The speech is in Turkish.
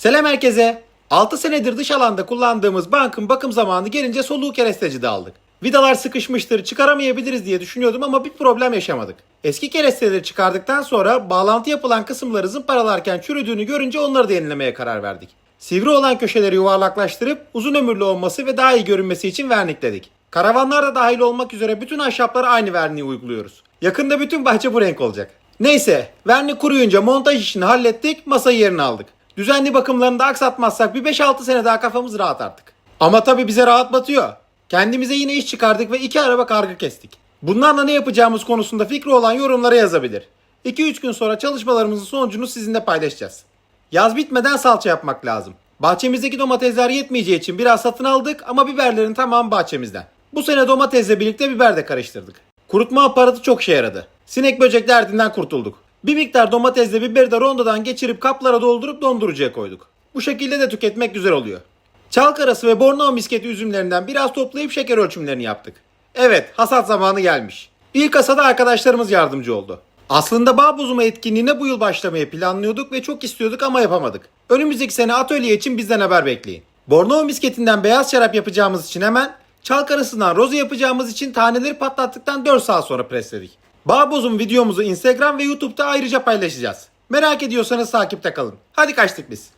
Selam herkese. 6 senedir dış alanda kullandığımız bankın bakım zamanı gelince soluğu kerestecide aldık. Vidalar sıkışmıştır, çıkaramayabiliriz diye düşünüyordum ama bir problem yaşamadık. Eski keresteleri çıkardıktan sonra bağlantı yapılan kısımları zımparalarken çürüdüğünü görünce onları da yenilemeye karar verdik. Sivri olan köşeleri yuvarlaklaştırıp uzun ömürlü olması ve daha iyi görünmesi için vernikledik. Karavanlar da dahil olmak üzere bütün ahşaplara aynı verniği uyguluyoruz. Yakında bütün bahçe bu renk olacak. Neyse, vernik kuruyunca montaj işini hallettik, masayı yerine aldık. Düzenli bakımlarını da aksatmazsak bir 5-6 sene daha kafamız rahat artık. Ama tabii bize rahat batıyor. Kendimize yine iş çıkardık ve iki araba kargı kestik. Bunlarla ne yapacağımız konusunda fikri olan yorumlara yazabilir. 2-3 gün sonra çalışmalarımızın sonucunu sizinle paylaşacağız. Yaz bitmeden salça yapmak lazım. Bahçemizdeki domatesler yetmeyeceği için biraz satın aldık ama biberlerin tamamı bahçemizden. Bu sene domatesle birlikte biber de karıştırdık. Kurutma aparatı çok işe yaradı. Sinek böcek derdinden kurtulduk. Bir miktar domatesle biberi de rondodan geçirip kaplara doldurup dondurucuya koyduk. Bu şekilde de tüketmek güzel oluyor. Çalk arası ve Borneo misketi üzümlerinden biraz toplayıp şeker ölçümlerini yaptık. Evet, hasat zamanı gelmiş. İlk hasada arkadaşlarımız yardımcı oldu. Aslında bağ bozuma etkinliğine bu yıl başlamayı planlıyorduk ve çok istiyorduk ama yapamadık. Önümüzdeki sene atölye için bizden haber bekleyin. Borneo misketinden beyaz şarap yapacağımız için hemen, çalk arasından roze yapacağımız için taneleri patlattıktan 4 saat sonra presledik. Bağ bozum videomuzu Instagram ve YouTube'da ayrıca paylaşacağız. Merak ediyorsanız takipte kalın. Hadi kaçtık biz.